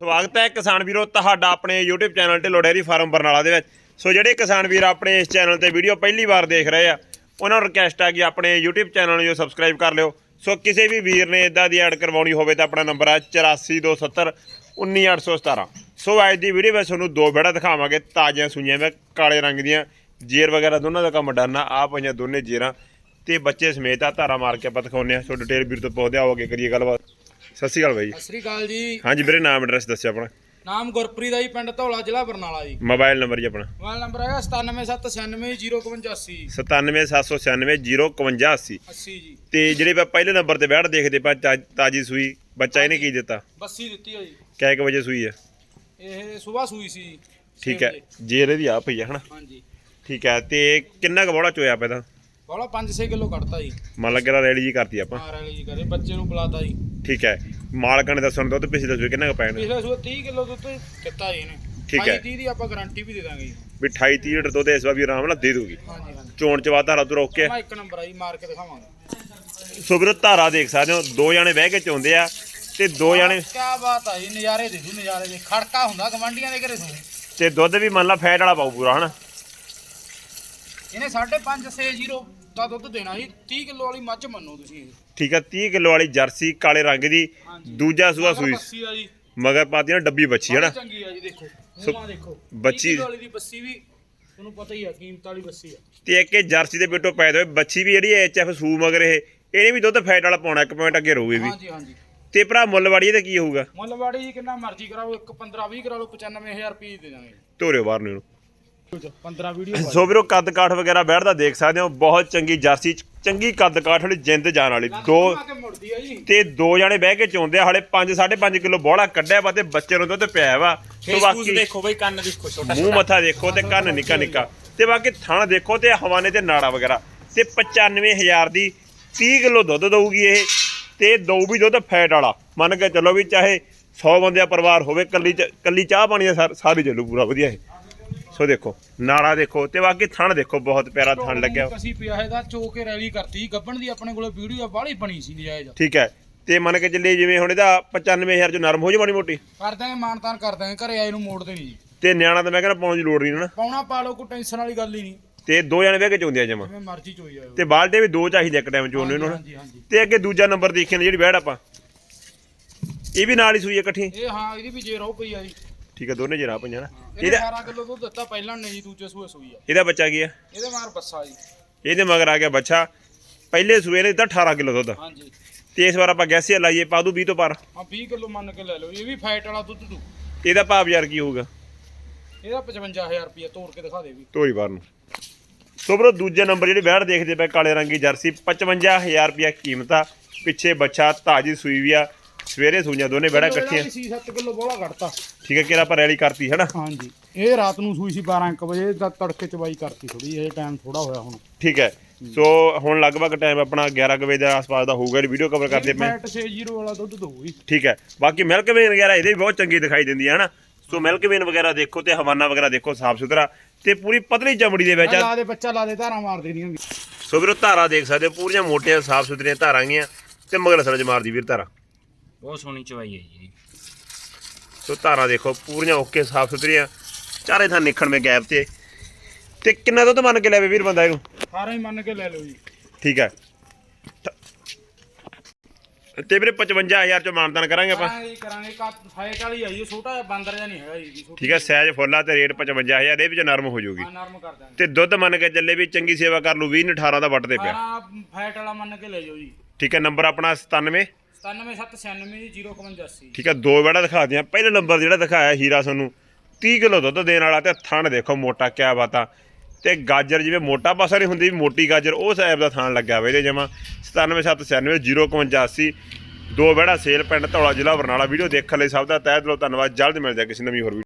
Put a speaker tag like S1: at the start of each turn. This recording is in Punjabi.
S1: ਸਵਾਗਤ ਹੈ ਕਿਸਾਨ ਵੀਰੋ, ਤੁਹਾਡਾ ਆਪਣੇ YouTube ਚੈਨਲ 'ਤੇ ਲੋਡੇਰੀ ਫਾਰਮ ਬਰਨਾਲਾ ਦੇ ਵਿੱਚ। ਸੋ ਜਿਹੜੇ ਕਿਸਾਨ ਵੀਰ ਆਪਣੇ ਇਸ ਚੈਨਲ ਤੇ ਵੀਡੀਓ ਪਹਿਲੀ ਵਾਰ ਦੇਖ ਰਹੇ ਆ, ਉਹਨਾਂ ਨੂੰ ਰਿਕਵੈਸਟ ਆ ਕਿ ਆਪਣੇ YouTube ਚੈਨਲ ਨੂੰ ਜੋ ਸਬਸਕ੍ਰਾਈਬ ਕਰ ਲਿਓ। ਸੋ ਕਿਸੇ ਵੀ ਵੀਰ ਨੇ ਇਦਾਂ ਦੀ ਐਡ ਕਰਵਾਉਣੀ ਹੋਵੇ ਤਾਂ ਆਪਣਾ ਨੰਬਰ ਹੈ 8427 19817 ਸੋ ਅੱਜ ਦੀ ਵੀਡੀਓ ਵਿੱਚ ਤੁਹਾਨੂੰ ਦੋ ਬੇੜਾ ਦਿਖਾਵਾਂਗੇ, ਤਾਜ਼ੀਆਂ ਸੂਈਆਂ ਵਿੱਚ ਕਾਲੇ ਰੰਗ ਦੀਆਂ, ਜੇਰ ਵਗੈਰਾ ਦੋਨਾਂ ਦਾ ਕੰਮ ਡਰਨਾ ਆ ਪਈਆਂ ਦੋਨੇ ਜੇਰਾਂ। ਤੇ ਬੱਚੇ ਸਮੇਤ ਆ ਧਾਰਾ ਮਾਰ ਕੇ ਆਪਾਂ ਦਿਖਾਉਂਦੇ ਆ ਸੋ ਡਿਟੇਲ ਵੀਰ ਤੋਂ ਪੁੱਛਦੇ ਆਓਗੇ ਕਰੀਏ ਗੱਲਬਾਤ। ਸਤਿ ਸ਼੍ਰੀ ਅਕਾਲ ਬਾਈ।
S2: ਸਤਿ ਸ੍ਰੀ ਅਕਾਲ ਜੀ।
S1: ਹਾਂਜੀ ਵੀਰੇ ਨਾਮ ਐਡਰੈਸ ਦੱਸਿਓ ਆਪਣਾ।
S2: ਨਾਮ ਗੁਰਪ੍ਰੀਤ ਆ ਜੀ ਪਿੰਡ ਧੌਲਾ ਜ਼ਿਲ੍ਹਾ ਬਰਨਾਲਾ ਜੀ।
S1: ਮੋਬਾਈਲ ਨੰਬਰ ਜੀ ਆਪਣਾ।
S2: ਮੋਬਾਈਲ ਨੰਬਰ ਹੈਗਾ 9779095580
S1: 9779051580
S2: 80 ਜੀ।
S1: ਤੇ ਜਿਹੜੇ ਆਪਾਂ ਪਹਿਲੇ ਨੰਬਰ ਤੇ ਬੈਠ ਦੇਖਦੇ ਪਾ ਤਾਜੀ ਸੂਈ ਬੱਚਾ ਇਹਨੇ ਕੀ ਦਿੱਤਾ?
S2: ਬੱਸੀ ਦਿੱਤੀ ਜੀ।
S1: ਕਿੰਨੇ ਕੁ ਵਜੇ ਸੂਈ ਹੈ
S2: ਇਹ ਸਵੇਰ ਸੂਈ ਸੀ।
S1: ਠੀਕ ਹੈ। ਜੇਰ ਇਹਦੀ ਆ ਪਈ ਹੈ ਹਨਾ?
S2: ਹਾਂਜੀ।
S1: ਠੀਕ ਹੈ ਤੇ ਕਿੰਨਾ ਕੁ ਬੋੜਾ ਚੋਇਆ ਪਿਆ ਤਾਂ
S2: ਬੋਲਾ 5-6 ਕਿਲੋ ਕੱਢਤਾ ਜੀ।
S1: ਮੰਨ ਲੱਗੇ ਤਾਂ ਰੈਡੀ ਜੀ ਕਰਤੀ ਆਪਾਂ।
S2: ਮਾਰ ਵਾਲੀ ਜੀ ਕਰੇ। ਬੱਚੇ ਨੂੰ ਬੁਲਾਤਾ ਜੀ।
S1: ਠੀਕ ਹੈ। ਮਾਲਕਾਂ ਨੇ ਦੱਸਣ ਦੁੱਧ ਪਿਛਲੇ ਸੂਏ ਕਿੰਨਾ ਕੁ ਪੈਣਾ
S2: ਪਿਛਲੇ ਸੂਏ 30 ਕਿਲੋ ਦੁੱਧ ਦਿੱਤਾ ਜੀ ਇਹਨੇ।
S1: ਠੀਕ ਹੈ।
S2: 30 ਦੀ ਆਪਾਂ ਗਾਰੰਟੀ ਵੀ ਦੇ ਦਾਂਗੇ ਜੀ।
S1: ਵੀ 28 30 ਲੀਟਰ ਦੁੱਧ ਇਸ ਵਾਰ ਵੀ ਆਰਾਮ ਨਾਲ ਦੇ ਦੂਗੀ।
S2: ਹਾਂਜੀ ਹਾਂਜੀ।
S1: ਚੋਣ ਚ ਵਾਧਾ ਰੱਦ ਰੋਕ ਕੇ।
S2: ਮੈਂ ਇੱਕ ਨੰਬਰ ਆ ਜੀ ਮਾਰ ਕੇ ਦਿਖਾਵਾਂਗਾ।
S1: ਸੋ ਵੀਰੋ ਧਾਰਾ ਦੇਖ ਸਕਦੇ ਹੋ। ਦੋ ਜਾਣੇ ਬਹਿ ਕੇ ਚੋਂਦੇ ਆ ਤੇ ਦੋ ਜਾਣੇ
S2: ਕੀ ਬਾਤ ਆ ਜੀ ਨਜ਼ਾਰੇ ਦੇ ਦੂ ਨਜ਼ਾਰੇ ਦੇ ਖੜਕਾ ਹੁੰਦਾ ਗਵੰਡੀਆਂ ਦੇ ਘਰੇ ਸੂ
S1: ਤੇ ਦੁੱਧ ਵੀ ਮੰਨ ਲਾ ਫੈਟ ਵਾਲਾ ਪਾਉ ਪੂਰਾ ਹਨਾ?
S2: ਇਹਨੇ 5.5 60 ਦਾ ਦੁੱਧ ਦੇਣਾ ਜੀ 30 ਕਿਲੋ ਵਾਲੀ ਮੱਝ ਮੰਨੋ ਤੁਸੀਂ ਇਹ।
S1: ਠੀਕ ਹੈ 30 ਕਿਲੋ ਵਾਲੀ ਜਰਸੀ ਕਾਲੇ ਰੰਗ ਦੀ
S2: ਹਾਂਜੀ।
S1: ਦੂਜਾ ਸੂਆ ਸੂਈ।
S2: ਬੱਸੀ ਆ ਜੀ
S1: ਮਗਰ ਪਾਤੀਆਂ ਡੱਬੀ ਬੱਚੀ ਹੈ ਨਾ
S2: ਬੜੀ ਚੰਗੀ ਆ ਜੀ ਦੇਖੋ। ਮੂੰਹਾਂ ਦੇਖੋ।
S1: ਬੱਚੀ-
S2: 30 ਕਿਲੋ ਵਾਲੀ ਦੀ ਬੱਸੀ ਵੀ ਤੁਹਾਨੂੰ ਪਤਾ ਹੀ ਆ ਕੀਮਤ ਵਾਲੀ ਬੱਸੀ ਆ।
S1: ਤੇ ਇੱਕ ਇਹ ਜਰਸੀ ਦੇ ਪਿੱਟੋਂ ਪੈਦਾ ਹੋਏ ਬੱਚੀ ਵੀ ਜਿਹੜੀ ਐਚਐਫ ਸੂ ਮਗਰ ਇਹ ਇਹਨੇ ਵੀ ਦੁੱਧ ਫੈਟ ਵਾਲਾ ਪਾਉਣਾ ਇੱਕ ਪੁਆਇੰਟ ਅੱਗੇ ਰਹੂਗੀ ਵੀ।
S2: ਹਾਂਜੀ ਹਾਂਜੀ।
S1: ਤੇ ਭਰਾ ਮੁੱਲ ਵਾੜੀ ਇਹਦਾ ਕੀ ਹੋਊਗਾ?
S2: ਮੁੱਲਵਾੜੀ ਜੀ ਕਿੰਨਾ ਮਰਜ਼ੀ ਕਰਾਓ ਇੱਕ 15 20 ਕਰਾ ਲਓ 95000 ਰੁਪਏ ਦੇ ਦਾਂਗੇ।
S1: ਧੋਰਿਓ ਬਾਹਰ ਨੂੰ ਇਹਨੂੰ।
S2: 15 ਵੀਡੀਓ
S1: ਸੋ ਵੀਰੋ ਕੱਦ ਕਾਠ ਵਗੈਰਾ ਬੈਠਦਾ ਦੇਖ ਸਕਦੇ ਹੋ। ਬਹੁਤ ਚੰਗੀ ਜਰਸੀ ਚ- ਚੰਗੀ ਕੱਦ ਕਾਠ ਵਾਲੀ ਜਿੰਦ ਜਾਣ ਵਾਲੀ। ਦੋ ਤੇ ਦੋ ਜਾਣੇ ਬਹਿ ਕੇ ਚੋਂਦੇ ਆ ਹਲੇ 5 5.5 ਕਿਲੋ ਬੋਲਾ ਕੱਢਿਆ ਵਾ ਤੇ ਬੱਚੇ ਨੂੰ ਦੁੱਧ ਪਿਆ ਵਾ। ਸੋ ਬਾਕੀ
S3: ਦੇਖੋ ਬਈ ਕੰਨ ਦੇਖੋ ਛੋਟਾ
S1: ਮੂੰਹ ਮੱਥਾ ਦੇਖੋ ਤੇ ਕੰਨ ਨਿੱਕਾ ਨਿੱਕਾ। ਤੇ ਬਾਕੀ ਥਣ ਦੇਖੋ ਤੇ ਹਵਾਨੇ ਤੇ ਨਾੜਾ ਵਗੈਰਾ। ਤੇ 95000 ਦੀ 30 ਕਿਲੋ ਦੁੱਧ ਦਊਗੀ ਇਹ। ਤੇ ਦਊ ਵੀ ਦੁੱਧ ਫੈਟ ਵਾਲਾ। ਮੰਨ ਕੇ ਚੱਲੋ ਵੀ ਚਾਹੇ 100 ਬੰਦਿਆਂ ਪਰਿਵਾਰ ਹੋਵੇ ਕੱਲੀ ਚ- ਕੱਲੀ ਚਾਹ ਪਾਣੀ ਦਾ ਸਾਰ- ਸਾਰੀ ਚੱਲੂ ਪੂਰਾ ਵਧੀਆ ਇਹ। ਸੋ ਦੇਖੋ ਨਾੜਾ ਦੇਖੋ ਤੇ ਬਾਕੀ ਥਣ ਦੇਖੋ ਬਹੁਤ ਪਿਆਰਾ ਥਣ ਲੱਗਿਆ।
S2: ਅਸੀਂ ਪਿਆ ਇਹਦਾ ਚੋ ਕੇ ਰੈਲੀ ਕਰਤੀ। ਗੱਬਣ ਦੀ ਆਪਣੇ ਕੋਲ ਵੀਡੀਓ ਬਾਹਲੀ ਬਣੀ ਸੀ ਨਜਾਇਜ਼।
S1: ਠੀਕ ਹੈ ਤੇ ਮੰਨ ਕੇ ਚੱਲੇ ਜਿਵੇਂ ਹੁਣ ਇਹਦਾ 95000 ਚ ਨਰਮ ਹੋ ਜਾ ਮਾੜੀ ਮੋਟੀ।
S2: ਕਰ ਦਾਂਗੇ ਮਾਨਤਾਨ ਕਰ ਦਾਂਗੇ ਘਰੇ ਆਏ ਨੂੰ ਮੋੜਦੇ ਨਹੀਂ ਜੀ।
S1: ਤੇ ਨਿਆਣਾ ਤਾਂ ਮੈਂ ਕਹਿੰਦਾ ਪਾਉਣ ਦੀ ਲੋੜ ਨਹੀਂ ਨਾ।
S2: ਪਾਉਣਾ ਪਾ ਲਓ ਕੋਈ ਟੈਨਸ਼ਨ ਵਾਲੀ ਗੱਲ ਹੀ ਨਹੀਂ।
S1: ਤੇ ਦੋ ਜਣੇ ਬਹਿ ਕੇ ਚੋਂਦੇ ਆ ਜਮਾ।
S2: ਜਿਵੇਂ ਮਰਜ਼ੀ ਚੋਈ ਜਾਓ
S1: ਤੇ ਬਾਲਟੇ ਵੀ ਦੋ ਚਾਹੀਦੇ ਇੱਕ ਟਾਈਮ ਚੋਣ ਨੂੰ
S2: ਹਾਂਜੀ ਹਾਂਜੀ
S1: ਤੇ ਅੱਗੇ ਦੂਜਾ ਨੰਬਰ ਦੇਖਿਆ ਜਿਹੜੀ ਬੈੜ ਆਪਾਂ। ਇਹ ਵੀ ਨਾਲ ਹੀ ਸੂਈ ਇਕੱਠੀ।
S2: ਇਹ ਹਾਂ ਇਹਦੀ ਵੀ ਜੇ ਰਹੋ ਪਈ ਆ ਜੀ।
S1: ਠੀਕ ਹੈ ਦੋਨੇ ਜਰਾ ਪਈਆਂ ਨਾ।
S2: ਇਹਨੇ
S1: ਇਹਦਾ
S2: 18 ਕਿਲੋ ਦੁੱਧ ਦਿੱਤਾ ਪਹਿਲਾਂ ਨੇ ਜੀ ਦੂਜੇ ਸੂਏ ਸੂਈ ਆ।
S1: ਇਹਦਾ ਬੱਚਾ ਕੀ ਆ?
S2: ਇਹਦੇ ਮਾਰ ਬੱਸਾ ਜੀ।
S1: ਇਹਦੇ ਮਗਰ ਆ ਗਿਆ ਬੱਚਾ। ਪਹਿਲੇ ਸੂਏ ਨੇ ਦਿੱਤਾ 18 ਕਿਲੋ ਦੁੱਧ।
S2: ਹਾਂਜੀ
S1: ਤੇ ਇਸ ਵਾਰ ਆਪਾਂ ਗੈਸੀਆ ਲਾਈਏ ਪਾ ਦੂ 20 ਤੋਂ ਪਰ
S2: ਹਾਂ 20 ਕਿਲੋ ਮੰਨ ਕੇ ਲੈ ਲਓ ਇਹ ਵੀ ਫੈਟ ਵਾਲਾ ਦੁੱਧ ਦੂ।
S1: ਇਹਦਾ ਭਾਵ ਯਾਰ ਕੀ ਹੋਊਗਾ?
S2: ਇਹਦਾ 55000 ਰੁਪਏ ਤੋੜ ਕੇ ਦਿਖਾ ਦੇ ਵੀ।
S1: ਤੋਰੀ ਬਾਰ ਨੂੰ। ਸੋ ਬਰੋ ਦੂਜੇ ਨੰਬਰ ਜਿਹੜੀ ਬੈੜ ਦੇਖਦੇ ਪਏ ਕਾਲੇ ਰੰਗੀ ਜਰਸੀ 55000 ਰੁਪਿਆ ਕੀਮਤ। ਆ ਪਿੱਛੇ ਬੱਚਾ ਤਾਜੀ ਸੂਈ ਵੀ ਆ। ਸਵੇਰੇ ਸੂਈਆਂ ਦੋਨੇ ਬੈੜਾ ਇਕੱਠੀਆਂ।
S2: 6-7 ਕਿਲੋ ਬੋਲਾ ਕੱਢਤਾ।
S1: ਠੀਕ ਹੈ ਕਿਹੜਾ ਆਪਾਂ ਰੈਲੀ ਕਰਤੀ ਹੈ ਨਾ
S2: ਹਾਂਜੀ। ਇਹ ਰਾਤ ਨੂੰ ਸੂਈ ਸੀ 12 1 ਵਜੇ ਦਾ ਤੜਕੇ ਚਵਾਈ ਕਰਤੀ ਥੋੜੀ ਇਹ ਟਾਈਮ ਥੋੜਾ ਹੋਇਆ ਹੁਣ।
S1: ਠੀਕ ਹੈ। ਸੋ ਹੁਣ ਲਗਭਗ ਟਾਈਮ ਆਪਣਾ 11 ਕੁ ਵਜੇ ਦੇ ਆਸ-ਪਾਸ ਦਾ ਹੋਊਗਾ ਜਿਹੜੀ ਵੀਡੀਓ ਕਵਰ ਕਰਦੇ ਪਏ।
S2: ਫੈਟ 60 ਵਾਲਾ ਦੁੱਧ ਦਊਗੀ।
S1: ਠੀਕ ਹੈ। ਬਾਕੀ ਮਿਲਕ ਵੇਨ ਵਗੈਰਾ ਇਹਦੇ ਵੀ ਬਹੁਤ ਚੰਗੀ ਦਿਖਾਈ ਦਿੰਦੀ ਹੈ ਹਨਾ? ਸੋ ਮਿਲਕ ਵੇਨ ਵਗੈਰਾ ਦੇਖੋ ਤੇ ਹਵਾਨਾ ਵਗੈਰਾ ਦੇਖੋ ਸਾਫ਼ ਸੁਥਰਾ ਤੇ ਪੂਰੀ ਪਤਲੀ ਚਮੜੀ ਦੇ ਵਿੱਚ।
S2: ਲਾ ਦੇ ਬੱਚਾ ਲਾ ਦੇ ਧਾਰਾਂ ਮਾਰ ਦੇਣੀਆਂ
S1: ਸੋ ਵੀਰੋ ਧਾਰਾ ਦੇਖ ਸਕਦੇ ਹੋ ਪੂਰੀਆਂ ਮੋਟੀਆਂ ਸਾਫ਼ ਸੁਥਰੀਆਂ ਧਾਰਾਂ ਗੀਆਂ ਤੇ ਮਗਰ ਸਰਜ ਮਾਰਦੀ ਵੀਰ ਧਾਰਾ।
S3: ਬਹੁਤ ਸੋਹਣੀ ਚਵਾਈ ਹੈ ਜੀ।
S1: ਸੋ ਧਾਰਾਂ ਦੇਖੋ ਪੂਰੀਆਂ ਓਕੇ ਸਾਫ਼ ਸੁਥਰੀਆਂ। ਚਾਰੇ ਥਾਂ ਨਿਖਣ ਮੇ ਗੈਪ ਤੇ। ਤੇ ਕਿੰਨਾ ਦੁੱਧ ਮੰਨ ਕੇ ਲੈਵੇ ਵੀਰ ਬੰਦਾ ਇਹਨੂੰ?
S2: ਸਾਰਾ ਹੀ ਮੰਨ ਕੇ ਲੈ ਲਓ ਜੀ।
S1: ਠੀਕ ਹੈ। ਤੇ ਵੀਰੇ 55000 ਚ ਮਾਨਦਾਨ ਕਰਾਂਗੇ ਆਪਾਂ।
S2: ਕਰਾਂਗੇ ਜੀ, ਕਰਾਂਗੇ। ਫਾਈਟ ਵਾਲੀ ਆਈ ਇਹ ਛੋਟਾ ਜਿਹਾ ਬਾਂਦਰ ਜਿਹਾ ਨਹੀਂ ਹੈਗਾ ਜੀ
S1: ਠੀਕ ਹੈ ਸਾਈਜ਼ ਫੁੱਲਾ ਤੇ ਰੇਟ 55000 ਇਹ ਵਿੱਚ ਨਰਮ ਹੋ ਜਾਊਗੀ।
S2: ਹਾਂ ਨਰਮ ਕਰ ਦਾਂਗੇ
S1: ਤੇ ਦੁੱਧ ਮੰਨ ਕੇ ਚੱਲੇ ਵੀ ਚੰਗੀ ਸੇਵਾ ਕਰ ਲੂ 20 18 ਦਾ ਵੱਟ ਦੇ ਪਿਆ।
S2: ਸਾਰਾ ਫਾਈਟ ਵਾਲਾ ਮੰਨ ਕੇ ਲੈ ਜਾਓ ਜੀ।
S1: ਠੀਕ ਹੈ ਨੰਬਰ ਆਪਣਾ 97
S2: 97796 ਜੀ 085
S1: ਠੀਕ ਹੈ, ਦੋ ਵੜਾ ਦਿਖਾ ਦਿਆਂ। ਪਹਿਲੇ ਨੰਬਰ ਜਿਹੜਾ ਦਿਖਾਇਆ ਹੀਰਾ ਤੁਹਾਨੂੰ 30 ਕਿਲੋ ਦੁੱਧ ਦੇਣ ਵਾਲਾ ਤੇ ਥਣ ਦੇਖੋ ਮੋਟਾ ਕਿਆ ਬਾਤਾ। ਤੇ ਗਾਜਰ ਜਿਵੇਂ ਮੋਟਾ ਪਾਸਾ ਨਹੀਂ ਹੁੰਦੀ, ਮੋਟੀ ਗਾਜਰ, ਉਹ ਸਾਈਬ ਦਾ ਥਣ ਲੱਗਿਆ ਵਾ ਇਹਦੇ ਜਮਾ। 9779 085 ਦੋ ਵੜਾ ਸੇਲ ਪਿੰਡ ਧੌਲਾ ਜ਼ਿਲ੍ਹਾ ਬਰਨਾਲਾ। ਵੀਡੀਓ ਦੇਖਣ ਲਈ ਸਭ ਦਾ ਤਹਿ ਦਿਲੋਂ ਧੰਨਵਾਦ। ਜਲਦ ਮਿਲਦੇ ਹਾਂ ਕਿਸੇ ਨਵੀਂ ਹੋਰ ਵੀਡੀਓ